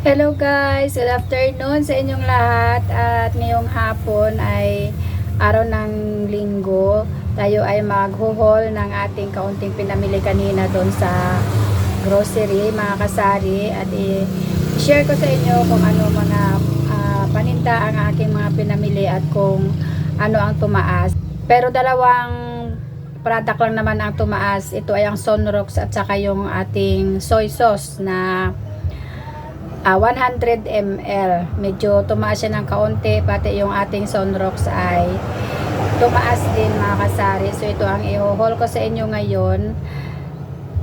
Hello guys, good afternoon sa inyong lahat at ngayong hapon ay araw ng linggo. Tayo ay maghuhol ng ating kaunting pinamili kanina doon sa grocery, mga kasari at i-share ko sa inyo kung ano mga ah, paninda ang aking mga pinamili at kung ano ang tumaas. Pero dalawang product lang naman ang tumaas. Ito ay ang Sunrox at saka yung ating soy sauce na ah, 100 ml. Medyo tumaas siya ng kaunti, pati yung ating Sunrox ay tumaas din mga kasari. So ito ang i-haul ko sa inyo ngayon.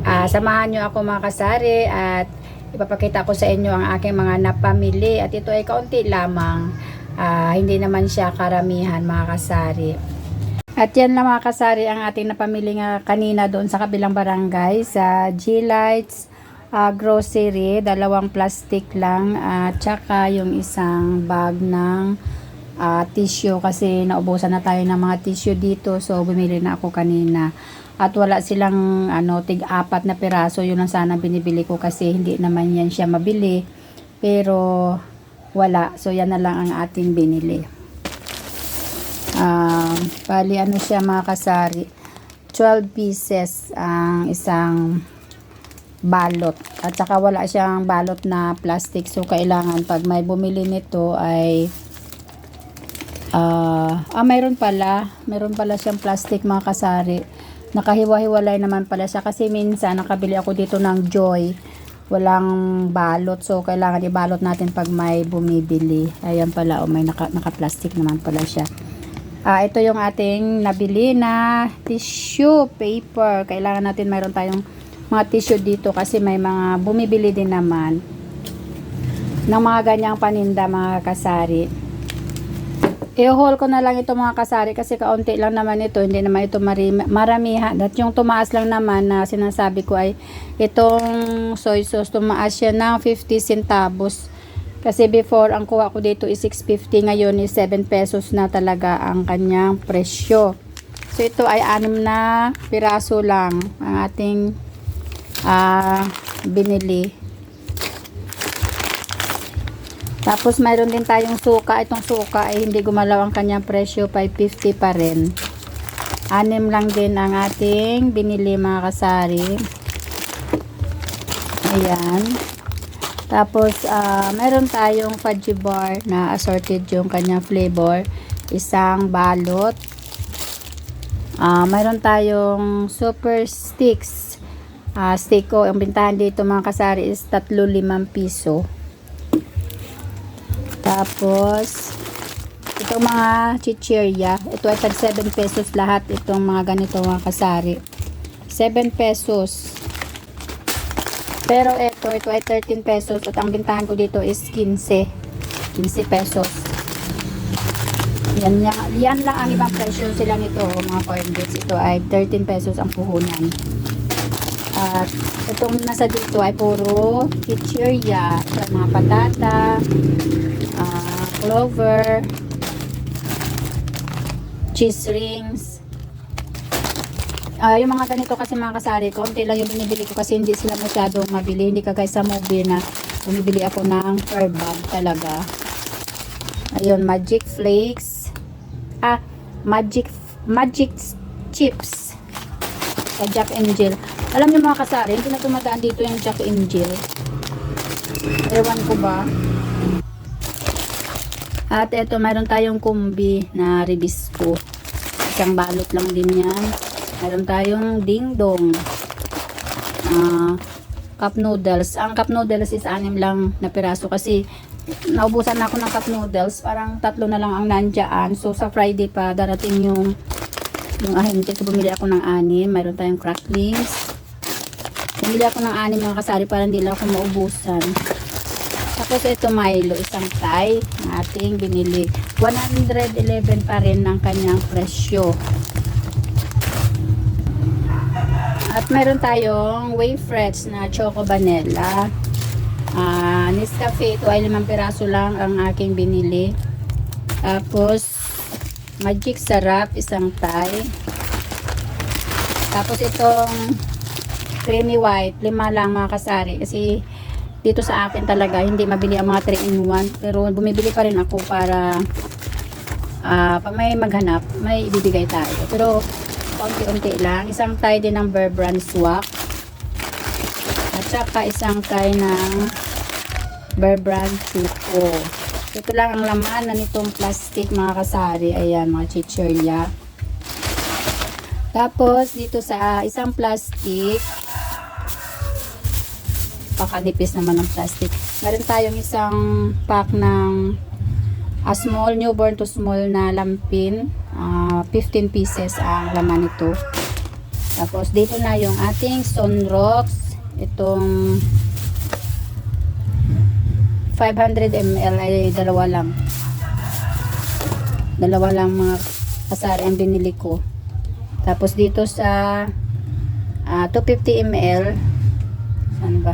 Ah, samahan nyo ako mga kasari at ipapakita ko sa inyo ang aking mga napamili. At ito ay kaunti lamang. Ah, hindi naman siya karamihan mga kasari. At yan lang mga kasari ang ating napamili nga kanina doon sa kabilang barangay sa G-Lights ah, grocery, dalawang plastic lang at saka yung isang bag ng ah, tissue kasi naubusan na tayo ng mga tissue dito so bumili na ako kanina. At wala silang ano tig-apat na piraso yun ang sana binibili ko kasi hindi naman yan siya mabili pero wala. So yan na lang ang ating binili. Ah, bali ano siya mga kasari? 12 pieces ang isang balot. At saka wala siyang balot na plastic. So kailangan pag may bumili nito ay ah ah mayroon pala. Mayroon pala siyang plastic mga kasari. Nakahiwa-hiwalay naman pala siya. Kasi minsan nakabili ako dito ng joy. Walang balot. So kailangan ibalot natin pag may bumibili. Ayan pala oh may naka, naka plastic naman pala siya. Ah, ito yung ating nabili na tissue paper. Kailangan natin mayroon tayong mga tissue dito kasi may mga bumibili din naman ng mga ganyang paninda mga kasari. I-haul ko na lang ito mga kasari kasi kaunti lang naman ito. Hindi naman ito maramihan. At yung tumaas lang naman na sinasabi ko ay itong soy sauce tumaas siya ng 50 centavos. Kasi before, ang kuha ko dito is 6.50. Ngayon is 7 pesos na talaga ang kanyang presyo. So, ito ay anim na piraso lang ang ating ah, binili. Tapos, mayroon din tayong suka. Itong suka ay hindi gumalaw ang kanyang presyo. 5.50 pa rin. Anim lang din ang ating binili mga kasari. Ayan. Tapos, ah meron tayong fudgy bar na assorted yung kanyang flavor. Isang balot. Ah meron tayong super sticks. Ah stick ko, ang bintahan dito mga kasari is 3-5 piso. Tapos, itong mga chichirya, ito ay tag 7 pesos lahat itong mga ganito mga kasari. 7 pesos. Pero ito, ito ay 13 pesos at ang bintahan ko dito is 15. 15 pesos. Yan, yan, yan lang ang ibang presyo sila nito, mga corn bits. Ito ay 13 pesos ang puhunan. At itong nasa dito ay puro chichirya, sa mga patata, ah, clover, cheese rings, Ah, yung mga ganito kasi mga kasari, konti lang yung binibili ko kasi hindi sila masyadong mabili. Hindi kagaya sa movie na bumibili ako ng per bag talaga. Ayun, magic flakes. Ah, magic magic chips. Sa Jack Angel. Alam niyo mga kasari, hindi na tumataan dito yung Jack Angel. Ewan ko ba. At eto, mayroon tayong kumbi na ribisco. Isang balot lang din yan. Meron tayong dingdong. Ah, cup noodles. Ang cup noodles is anim lang na piraso kasi naubusan na ako ng cup noodles. Parang tatlo na lang ang nandyan. So, sa Friday pa darating yung yung ahente. So, bumili ako ng anim. Meron tayong cracklings. Bumili ako ng anim mga kasari para hindi lang ako maubusan. Tapos ito Milo, isang Thai na ating binili. 111 pa rin ang kanyang presyo. At meron tayong wafers na choco vanilla. Ah, Nescafe, ito ay limang piraso lang ang aking binili. Tapos, magic sarap, isang Thai. Tapos itong creamy white, lima lang mga kasari. Kasi dito sa akin talaga hindi mabili ang mga 3 in 1 pero bumibili pa rin ako para ah pag may maghanap may ibibigay tayo. Pero konti-unti lang. Isang tie din ng Bear Brand Swak at saka isang tie ng Bear Brand Chuko ito lang ang laman na nitong plastic mga kasari ayan mga chichirya tapos dito sa isang plastic pakanipis naman ng plastic. Meron tayong isang pack ng a small newborn to small na lampin. Ah, 15 pieces ang laman nito. Tapos dito na yung ating sunrocks. Itong 500 ml ay dalawa lang. Dalawa lang mga kasari ang binili ko. Tapos dito sa ah, 250 ml saan ba?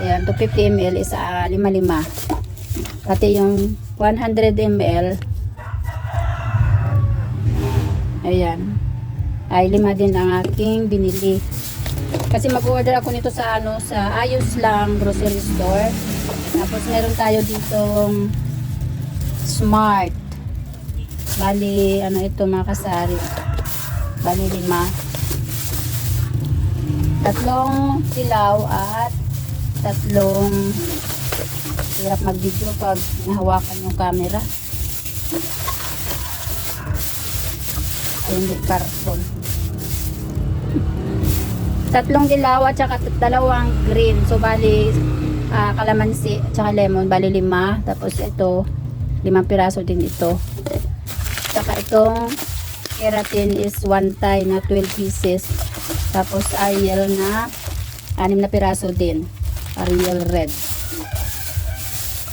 Ayan, 250 ml is uh, 5-5. Pati yung 100 ml ayan ay lima din ang aking binili. Kasi mag-order ako nito sa ano sa Ayos lang grocery store. Tapos meron tayo ditong Smart. Bali, ano ito mga. Bali lima. Tatlong silaw at tatlong hirap mag-video pag nahawakan yung camera. Ay, hindi karton. Tatlong dilaw at saka dalawang green. So, bali, ah, kalamansi at saka lemon. Bali, lima. Tapos ito, limang piraso din ito. Saka itong keratin is one tie na 12 pieces. Tapos Ariel na anim na piraso din. Ariel red.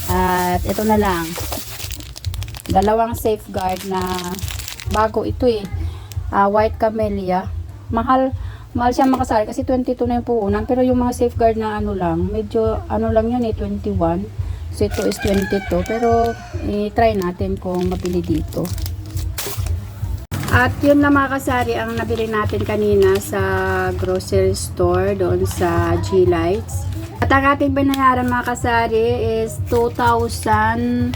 At ito na lang. Dalawang safeguard na bago ito eh. Ah, white camellia. Mahal mahal siya makasali kasi 22 na yung puunan pero yung mga safeguard na ano lang medyo ano lang yun eh 21 so ito is 22 pero i-try natin kung mapili dito. At yun na mga kasari ang nabili natin kanina sa grocery store doon sa G-Lights. At ang ating binayaran mga kasari is 2,088.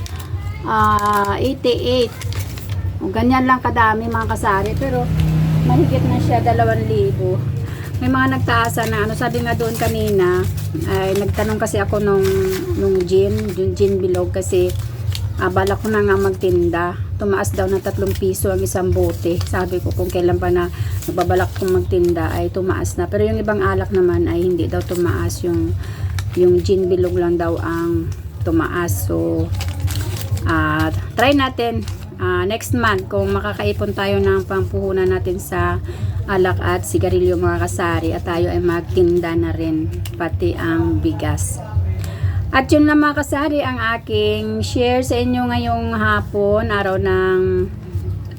O, ganyan lang kadami mga kasari. Pero mahigit na siya 2,000. May mga nagtaasa na ano sabi nga doon kanina ay nagtanong kasi ako nung nung gin, yung gin bilog kasi ah, balak ko na nga magtinda. Tumaas daw ng 3 piso ang isang bote. Sabi ko kung kailan pa na nagbabalak kong magtinda ay tumaas na. Pero yung ibang alak naman ay hindi daw tumaas. Yung, yung gin bilog lang daw ang tumaas. So, ah, try natin ah, next month kung makakaipon tayo ng pampuhunan natin sa alak at sigarilyo mga kasari at tayo ay magtinda na rin pati ang bigas. At yun lang mga kasari ang aking share sa inyo ngayong hapon, araw ng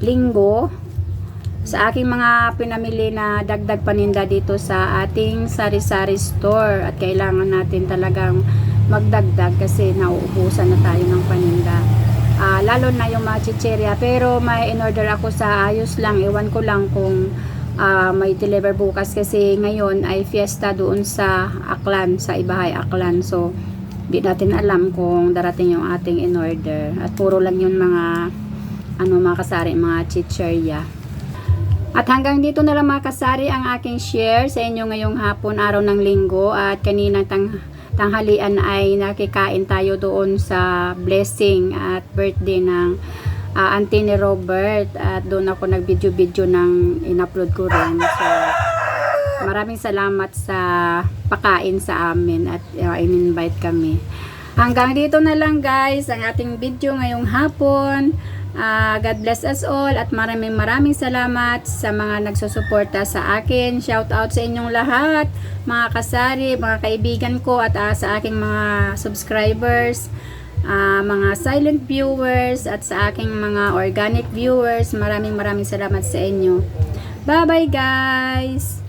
linggo. Sa aking mga pinamili na dagdag paninda dito sa ating sari-sari store. At kailangan natin talagang magdagdag kasi nauubusan na tayo ng paninda. Lalo na yung mga chicheria. Pero may in-order ako sa ayos lang. Iwan ko lang kung ah, may deliver bukas kasi ngayon ay fiesta doon sa Aklan, sa Ibahay Aklan. So, di natin alam kung darating yung ating in order at puro lang yung mga ano mga kasari mga chicherya at hanggang dito na lang mga kasari ang aking share sa inyo ngayong hapon araw ng linggo at kaninang tang tanghalian ay nakikain tayo doon sa blessing at birthday ng uh, auntie ni Robert at doon ako nag video video ng in-upload ko rin so maraming salamat sa pakain sa amin at uh, in-invite kami. Hanggang dito na lang guys ang ating video ngayong hapon. Uh, God bless us all at maraming maraming salamat sa mga nagsusuporta sa akin. Shout out sa inyong lahat, mga kasari, mga kaibigan ko at uh, sa aking mga subscribers, uh, mga silent viewers at sa aking mga organic viewers. Maraming maraming salamat sa inyo. Bye bye guys!